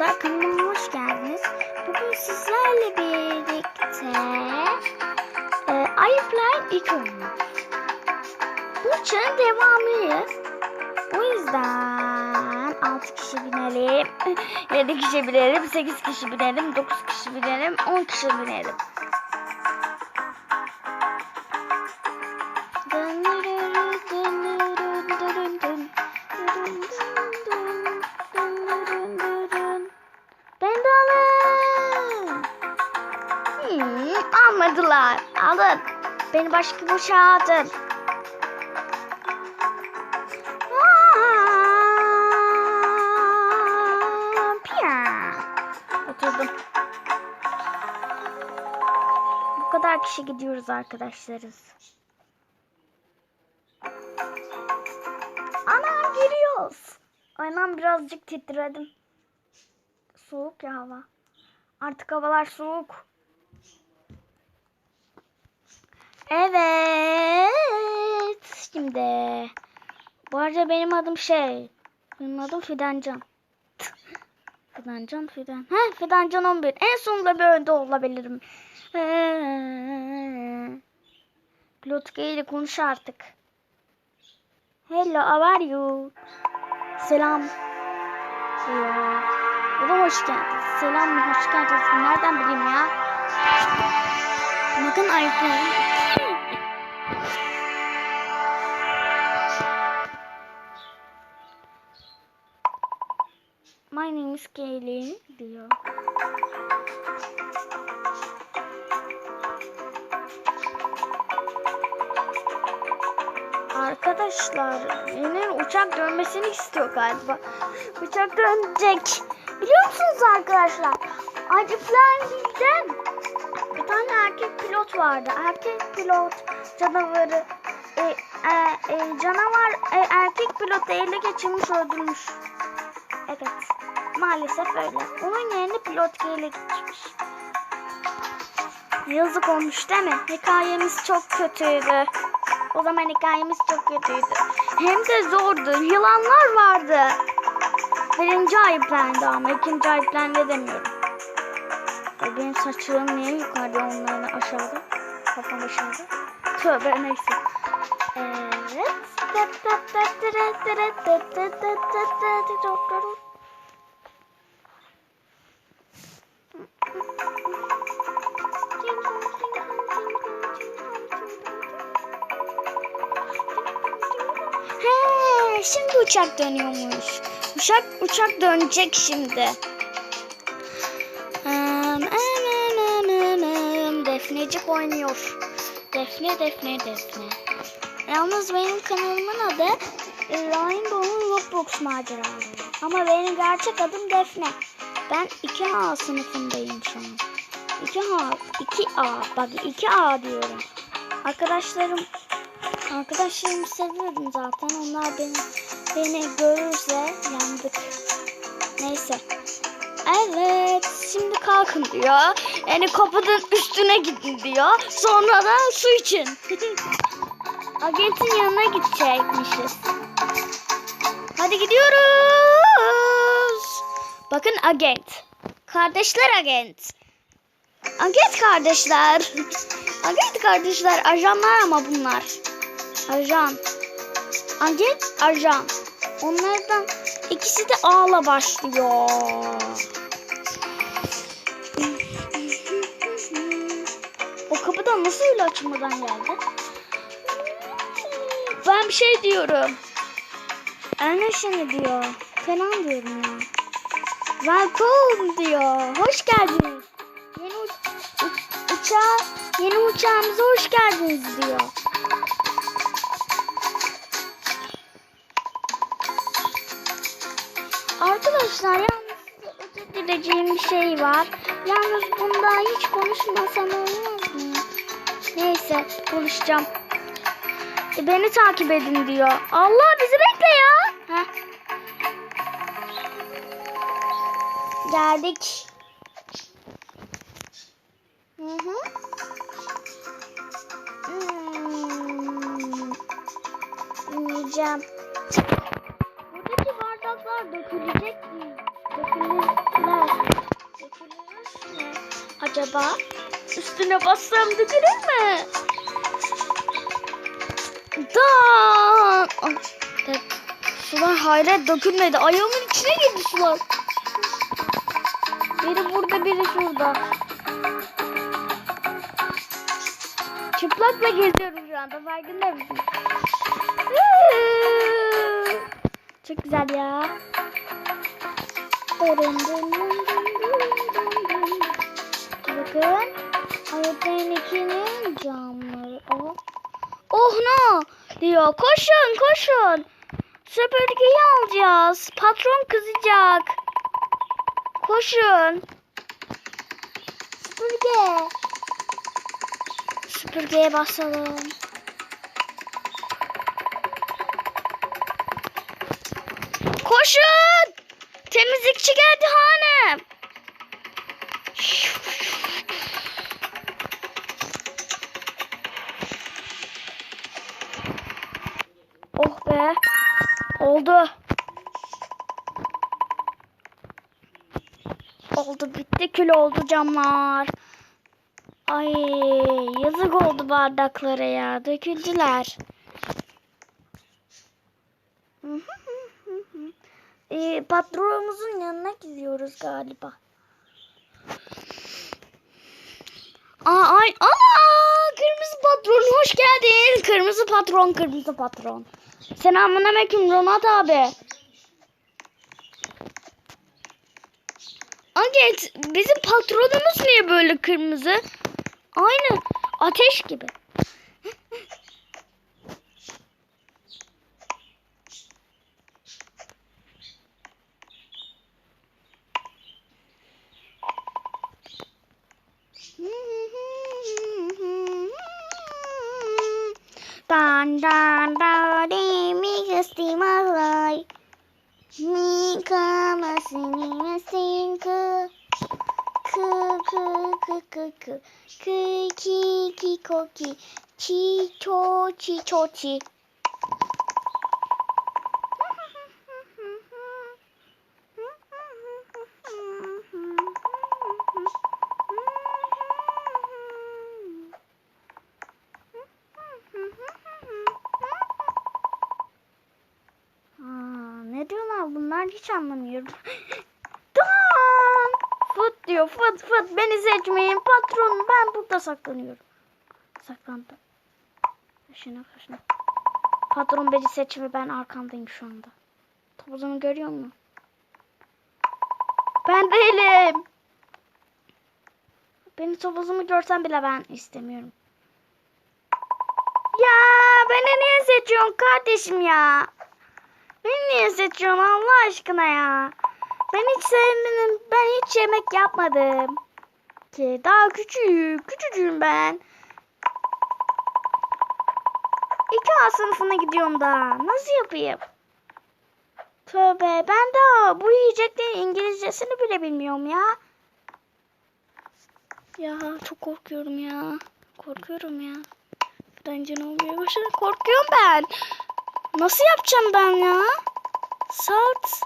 arkadaşlar kanalıma hoş geldiniz. Bugün sizlerle birlikte e, Ayıplar ilk oyunu. Bu çağın devamıyız. O yüzden 6 kişi binelim, 7 kişi binelim, 8 kişi binelim, 9 kişi binelim, 10 kişi binelim. Almadılar. Alın. Beni başka bir. Aa, piya. Oturdum. Bu kadar kişi gidiyoruz arkadaşlarız. Anam giriyoruz. Aynen birazcık titredim. Soğuk ya hava. Artık havalar soğuk. Evet. Şimdi. Bu arada benim adım şey. Benim adım Fidancan. Fidancan Fidan. He Fidancan 11. En sonunda böyle olabilirim. Ee, Pilot ile konuş artık. Hello, how are you? Selam. Ya. Oğlum hoş geldin. Selam? Hoş geldiniz. Nereden bileyim ya? Bakın ayıplarım. My name is Kaylin diyor. Arkadaşlar yine uçak dönmesini istiyor galiba. Uçak dönecek. Biliyor musunuz arkadaşlar? Acıflar bizden tane erkek pilot vardı. Erkek pilot canavarı e, e, e, canavar e, erkek pilotu ele geçirmiş öldürmüş. Evet. Maalesef öyle. Onun yerine pilot ele geçmiş. Yazık olmuş değil mi? Hikayemiz çok kötüydü. O zaman hikayemiz çok kötüydü. Hem de zordu. Yılanlar vardı. Birinci ayıplendi ama ikinci ayıplendi demiyorum. E benim saçlarım niye yukarıda onların aşağıda? Kafam aşağıda. Tövbe neyse. Evet. He, şimdi uçak dönüyormuş. Uçak uçak dönecek şimdi. Defnecik oynuyor. Defne, Defne, Defne. Yalnız benim kanalımın adı Rainbow'un Roblox maceraları. Ama benim gerçek adım Defne. Ben 2A sınıfındayım şu an. 2A, 2A, bak 2A diyorum. Arkadaşlarım, arkadaşlarımı seviyordum zaten. Onlar beni, beni görürse yandık. Neyse. Evet, şimdi kalkın diyor. Yani kapının üstüne gidin diyor. Sonra da su için. Agentin yanına gidecekmişiz. Hadi gidiyoruz. Bakın agent. Kardeşler agent. Agent kardeşler. agent kardeşler. Ajanlar ama bunlar. Ajan. Agent, ajan. Onlardan ikisi de A'la başlıyor. O kapıdan nasıl öyle açılmadan geldi? Ben bir şey diyorum. Anlaşını diyor. Falan diyorum ya. Welcome diyor. Hoş geldiniz. Yeni uç uç- uçağa, yeni uçağımıza hoş geldiniz diyor. Arkadaşlar yalnız size özür dileyeceğim bir şey var. Yalnız bunda hiç konuşmasam olmaz mı? Neyse konuşacağım. E, beni takip edin diyor. Allah bizi bekle ya. Heh. Geldik. Hı hı. Hmm. Yiyeceğim. Acaba üstüne bassam dökülür mü? Ah, de- Sular hayret dökülmedi. Ayağımın içine girdi sular. Biri burada biri şurada. Çıplakla geziyorum şu anda farkında mısın? Çok güzel ya. Bakın. Ayetlerin ikinin camları. Oh. Oh no diyor. Koşun koşun. Süpürgeyi alacağız. Patron kızacak. Koşun. Süpürge. Süpürgeye basalım. Koşun! Temizlikçi geldi hanım. Oldu. Oldu bitti kül oldu camlar. Ay yazık oldu bardaklara ya. Döküldüler. Ee, patronumuzun yanına gidiyoruz galiba. Aa, ay, aa, kırmızı patron hoş geldin. Kırmızı patron, kırmızı patron. Selamünaleyküm Ronat abi. Aget, bizim patronumuz niye böyle kırmızı? Aynı ateş gibi. biggest in my life. Me a singing a sing coo coo coo coo coo chi cho chi cho chi. Diyorlar bunlar hiç anlamıyorum. Tamam. Fıt diyor fıt fıt beni seçmeyin patron ben burada saklanıyorum. Saklandım. Kaşına kaşına. Patron beni seçme ben arkandayım şu anda. Topuzumu görüyor musun? Ben değilim. Beni topuzumu görsen bile ben istemiyorum. Ya beni niye seçiyorsun kardeşim ya? Beni niye seçiyorsun Allah aşkına ya? Ben hiç sevmedim. Ben hiç yemek yapmadım. Ki daha küçük. Küçücüğüm ben. İki A sınıfına gidiyorum daha. Nasıl yapayım? Tövbe ben daha bu yiyeceklerin İngilizcesini bile bilmiyorum ya. Ya çok korkuyorum ya. Korkuyorum ya. Bence ne oluyor başına? Korkuyorum ben. Nasıl yapacağım ben ya? Salt.